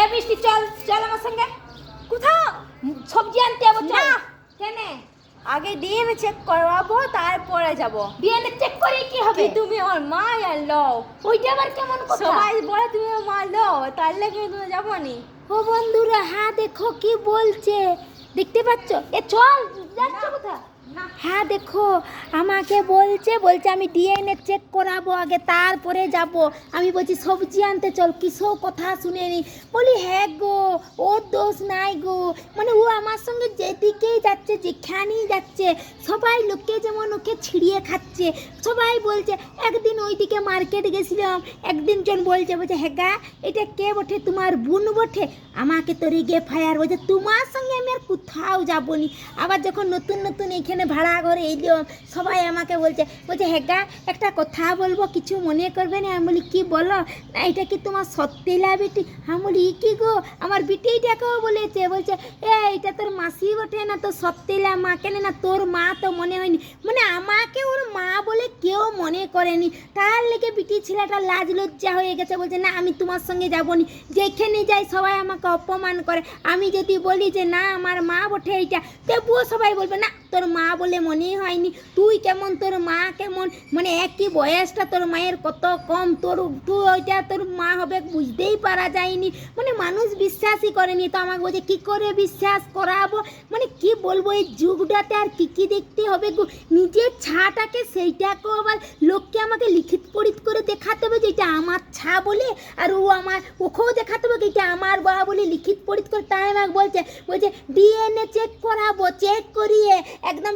এ বৃষ্টি চল চল আমার সঙ্গে। কোথাও? সবজি আনতে যাব চল। কেন? আগে ডিএনএ চেক করবাবো তারপরে যাব। ডিএনএ চেক করে কি হবে? তুমি আমার মা আর লও? ওইটা আবার কেমন কথা? সবাই বলে তুমি আমার মা লও তার লেগে তুমি যাব নি। ও বন্ধুরা হ্যাঁ দেখো কি বলছে। দেখতে পাচ্ছ? এ চল যাচ্ছ কোথা হ্যাঁ দেখো, আমাকে বলছে বলছে আমি ডিএনএ চেক করাবো আগে, তারপরে যাব। আমি বলছি, সবজি আনতে চল, কিসও কথা শুনে নি বলি হ্যাঁ গো ওর দোষ নাই গো। মানে ও আমার সঙ্গে যেদিকেই যাচ্ছে, যেখানেই যাচ্ছে, সবাই লোকে যেমন ওকে ছিড়িয়ে খাচ্ছে, সবাই বলছে, একদিন ওইদিকে মার্কেট গেছিলাম, একদিন জন বলছে বলছে হ্যাঁ এটা কে বটে? তোমার বোন বটে? আমাকে তো রেগে ফায়ার বলছে, তোমার সঙ্গে আমি আর কোথাও যাব যাবনি। আবার যখন নতুন নতুন এইখানে ভাড়া ঘরে এলাম সবাই আমাকে বলছে বলছে হ্যাঁ একটা কথা বলব, কিছু মনে করবে না? আমি বলি, কী বলো? না, এটা কি তোমার সত্যিলা বেটি আমি বলি কি গো? আমার বিটিটাকেও বলেছে, বলছে এ এটা তোর মাসি বটে না তো সত্যিলা মা? কেন না তোর মা তো মনে হয়নি। মানে আমাকে ওর মা বলে কেউ মনে করেনি। তার লেগে বিটি ছেলেটা লাজ লজ্জা হয়ে গেছে, বলছে, না, আমি তোমার সঙ্গে যাবনি। যেখানে যাই সবাই আমাকে অপমান করে। আমি যদি বলি যে, না, আমার মা বটে এইটা, তবুও সবাই বলবে, না, তোর মা বলে মনেই হয়নি। তুই কেমন? তোর মা কেমন? মানে একই বয়সটা তোর মায়ের কত কম? তোর, তুই ওইটা তোর মা হবে বুঝতেই পারা যায়নি। মানে মানুষ বিশ্বাসই করেনি। তো আমাকে বলছে, কী করে বিশ্বাস করাবো? মানে কি বলব, এই যুগটাতে আর কি কি দেখতে হবে গো? নিজের ছাটাকে সেইটাকেও আবার লোককে আমাকে লিখিত পড়িত করে দেখাতে হবে যে এটা আমার ছা বলে, আর ও আমার, ওকেও দেখাতে হবে এটা আমার বা বলে লিখিত পড়িত করে। তাই আমাকে বলছে বলছে, ডিএনএ চেক করাবো চেক করিয়ে একদম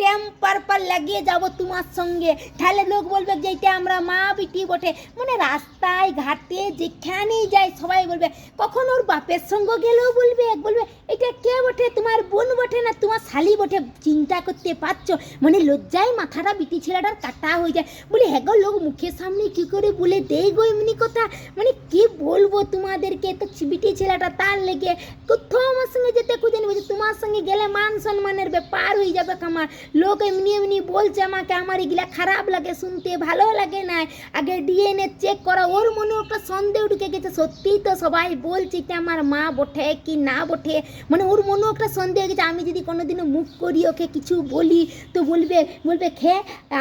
টেম্পার পার লাগিয়ে যাব তোমার সঙ্গে। তাহলে লোক বলবে যে এটা আমরা মা বিটি বটে। মানে রাস্তায় ঘাটে যেখানেই যাই সবাই বলবে, কখন ওর বাপের সঙ্গে গেলেও বলবে বলবে এটা কে বটে? তোমার বোন বটে না তোমার শালি বটে? চিন্তা করতে পারছ? মানে লজ্জায় মাথাটা বিটি ছেলেটার কাটা হয়ে যায়। বলি হ্যাঁ গো লোক, মুখের সামনে কি করে বলে দেই গো এমনি কথা? মানে কি বলব তোমাদেরকে? তো বিটি ছেলেটা তার লেগে কোথাও আমার সঙ্গে যেতে খুঁজে বলছে তোমার সঙ্গে গেলে মান সম্মানের ব্যাপার হয়ে যাবে আমার লোক এমনি এমনি বলছে আমাকে, আমার এগুলা খারাপ লাগে, শুনতে ভালো লাগে না। আগে ডিএনএ চেক করা, ওর মনে একটা সন্দেহ ঢুকে গেছে। সত্যিই তো সবাই বলছে কি আমার মা বটে কি না বটে? মানে ওর মনেও একটা সন্দেহ হয়ে গেছে, আমি যদি কোনোদিনও মুখ করি ওকে কিছু বলি, তো বলবে বলবে, খে,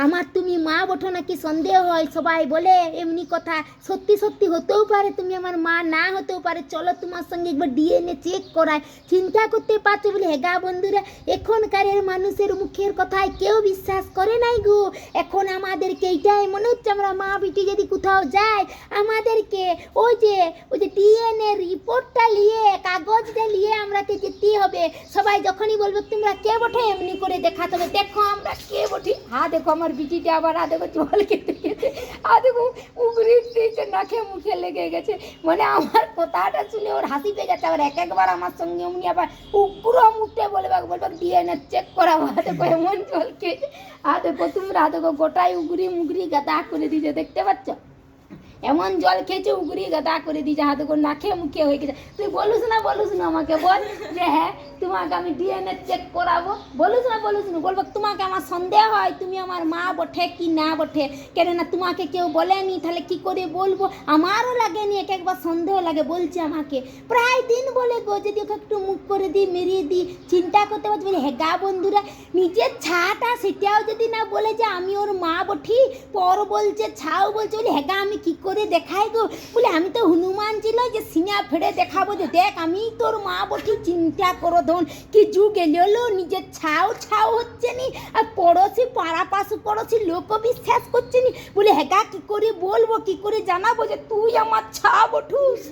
আমার তুমি মা বটো নাকি সন্দেহ হয়? সবাই বলে এমনি কথা। সত্যি সত্যি হতেও পারে তুমি আমার মা না হতেও পারে। চলো তোমার সঙ্গে একবার ডিএনএ চেক করায় চিন্তা করতে পারছ বলে, হেগা বন্ধুরা, এখনকারের মানুষের মুখের কথায় কেউ বিশ্বাস করে নাই গো। এখন আমাদেরকে এইটাই মনে হচ্ছে, আমরা মা বিটি যদি কোথাও যাই, আমাদেরকে ওই যে ওই যে ডিএনএ রিপোর্টটা নিয়ে, কাগজটা নিয়ে আমরাকে যেতে হবে? সবাই যখনই বলবে, তোমরা কে বটে? এমনি করে দেখাতে হবে। দেখো, আমরা কে বটি? হা দেখো, আমার বিটিটা আবার দেখো জল খেতে খেতে হা দেখো, উগরি দিয়েছে নাকে মুখে লেগে গেছে। মানে আমার কথাটা শুনে ওর হাসি পেয়ে যাচ্ছে। আবার এক একবার আমার সঙ্গে এমনি আবার উগ্র মুখে বলবে বলবে, ডিএনএ চেক করাবো দেখো, এমন জল খেয়েছে হা দেখো, তোমরা দেখো, গোটাই উগরি মুগরি গাদা করে দিয়েছে। দেখতে পাচ্ছ? এমন জল খেয়েছে, উগরি গাদা করে দিয়েছে, হাতে করে না খেয়ে মুখে হয়ে গেছে। তুই বলুস না বলুস না আমাকে, বল যে হ্যাঁ তোমাকে আমি ডিএনএ চেক করাবো। বলুস না বলুস বলব তোমাকে আমার সন্দেহ হয়, তুমি আমার মা বটে কি না বটে? কেন না তোমাকে কেউ বলেনি, তাহলে কি করে বলব? আমারও লাগেনি, এক একবার সন্দেহ লাগে, বলছে আমাকে। প্রায় দিন বলে গো, যদি ওকে একটু মুখ করে দিই, মেরিয়ে দিই, চিন্তা করতে পারছি, বলে হেগা বন্ধুরা, নিজের ছাটা সেটাও যদি না বলে যে আমি ওর মা বঠি পর বলছে, ছাও বলছে, বলে হেগা আমি কি করে দেখাই গো? বলে, আমি তো হনুমান ছিল যে সিনা ফেড়ে দেখাবো যে, দেখ আমি তোর মা বঠি চিন্তা করো ধন, কি যুগ এলো, নিজের ছাও ছাও হচ্ছে নি আর পড়োশি পাড়া পাশু পড়োশি লোকও বিশ্বাস করছে নি। বলে হ্যাঁ কি করে বলব, কি করে জানাব যে তুই আমার ছা বঠুস